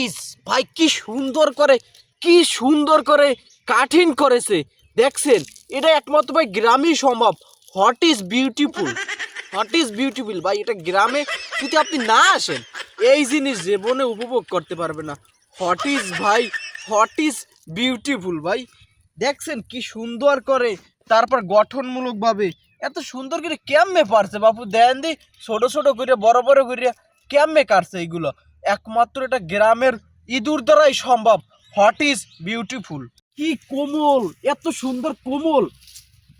Is ভাই, কি সুন্দর করে, কি সুন্দর করে কাঠিন করেছে। দেখছেন, এটা একমাত্র ভাই গ্রামেই সম্ভব। What is beautiful what is beautiful ভাই, এটা গ্রামে যদি আপনি না আসেন, এই জিনিস জীবনে উপভোগ করতে পারবে না। হোয়াট ইজ ভাই হোয়াট ইজ বিউটিফুল ভাই, দেখছেন কি সুন্দর করে তারপর গঠনমূলকভাবে এত সুন্দর করে কেমনে পারছে? বাপু, দেন দি, ছোটো ছোটো করে বড় বড় করে কেমনে কাটছে এইগুলো একমাত্র এটা গ্রামের ইঁদুর দ্বারাই সম্ভব। হোয়াট ইজ বিউটিফুল কি কোমল, এত সুন্দর কোমল।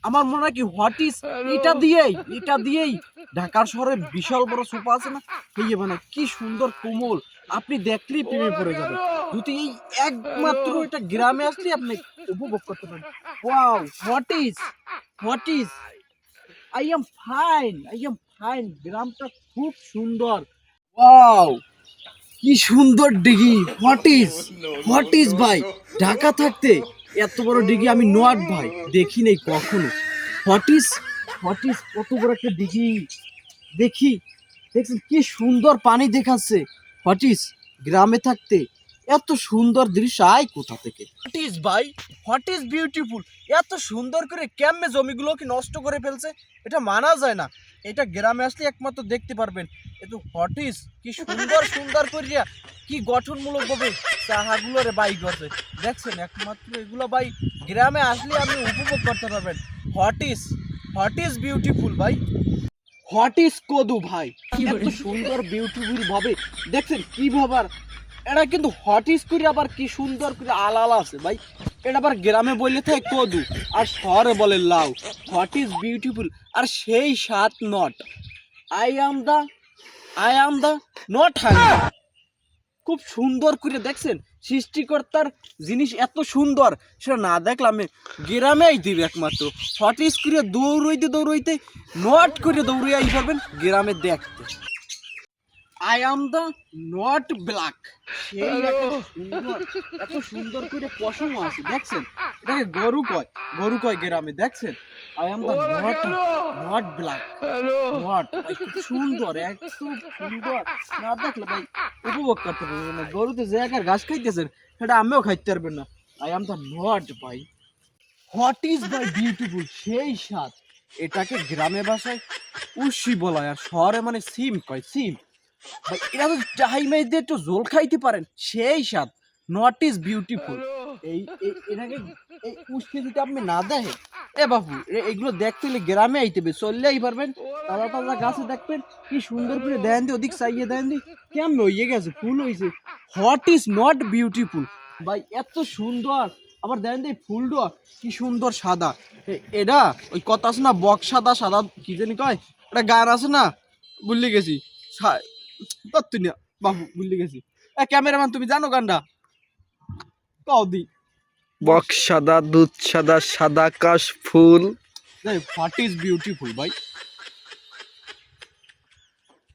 আমার মনে হয় কি হোয়াট ইজ এটা দিয়েই এটা দিয়েই ঢাকার শহরে বিশাল বড় সোফা আছে না? এই মানে কি সুন্দর কোমল। আপনি দেখলেই প্রেমে পড়ে যাবেন। যদি এই একমাত্র এটা গ্রামে আসলে আপনি উপভোগ করতে পারেন। Wow what is what is I am fine I am fine গ্রামটা খুব সুন্দর। ওয়াও কি সুন্দর ডিগি। হোয়াট ইজ হোয়াট ইজ ভাই? ঢাকা থাকতে এত বড় ডিগি আমি নোয়াট ভাই। দেখি নেই কখনো। হোয়াট ইজ হোয়াট ইজ কত বড় একটা ডিগি। দেখি। দেখছেন কি সুন্দর পানি দেখাচ্ছে। হোয়াট ইজ গ্রামে থাকতে এত সুন্দর দৃশ্য আয় কোথা থেকে? হোয়াট ইজ ভাই? হোয়াট ইজ বিউটিফুল এত সুন্দর করে কেমনে জমিগুলোকে নষ্ট করে ফেলছে এটা মানা যায় না। এটা গ্রামে আসলে একমাত্র দেখতে পারবেন। কিন্তু হোয়াট ইজ কি সুন্দর সুন্দর করিয়া কি গঠনমূলক ভাবে চাহাগুলোরে বাই করছে। দেখছেন একমাত্র এগুলো ভাই গ্রামে আসলে আপনি উপভোগ করতে পারবেন। What is what is beautiful ভাই? হোয়াট ইজ কদু ভাই? এত সুন্দর বিউটিফুল ভাবে দেখছেন কি ভাবার এটা কিন্তু ইজ করে আবার কি সুন্দর করে আলালা আছে ভাই। এটা আবার গ্রামে বললে থাকে কদু আর শহরে বলে লাউ। হট ইজ বিউটিফুল আর সেই সাত not I am the I am the not hunger খুব সুন্দর করে দেখছেন? সৃষ্টিকর্তার জিনিস এত সুন্দর। সেটা না দেখলাম গ্রামেই দিবে একমাত্র। হট ইস করে দৌড়ইতে দৌড়ইতে নট করে আই পারবেন গ্রামে দেখতে। I am the not black সেই একটা সুন্দর এত সুন্দর করে পশম আছে দেখছেন? এটাকে গরু কয় গরু কয় গ্রামে দেখছেন? I am the not not black not সুন্দর খুব সুন্দর না দেখলে ভাই উপভোগ করতে পারবেন না। গরুতে যে একার ঘাস খাইতেছেন সেটা আমিও খাইতে পারবেন না। আই অ্যাম দ্য নট ভাই। হোয়াট ইজ দ্য বিউটিফুল সেই স্বাদ। এটাকে গ্রামে ভাষায় উশি বলা আর শহরে মানে সিম কয় সিম। এরা তো একটু জল খাইতে পারেন সেই স্বাদ। নট ইজ বিউটিফুল এই এটাকে এই উষ্ণে যদি আপনি না দেখেন এ বাবু এগুলো দেখতে হলে গ্রামে আইতে হবে চললেই পারবেন। তাজা তাজা গাছে দেখবেন কি সুন্দর করে দেন দি ওদিক চাইয়ে দেন দি কেমন হইয়ে গেছে ফুল হইছে। হোয়াট ইজ নট বিউটিফুল ভাই এত সুন্দর। আবার দেন দি ফুলটা কি সুন্দর সাদা। এটা ওই কথা আছে না বক সাদা সাদা কি জানি কয় এটা গান আছে না ভুলে গেছি। তত্ত্ব না বাবু ভুলে গেছি। এ ক্যামেরাম্যান তুমি জানো গানটা? কও দি। বক সাদা দুধ সাদা সাদা কাশ ফুল। হোয়াট ইজ বিউটিফুল ভাই?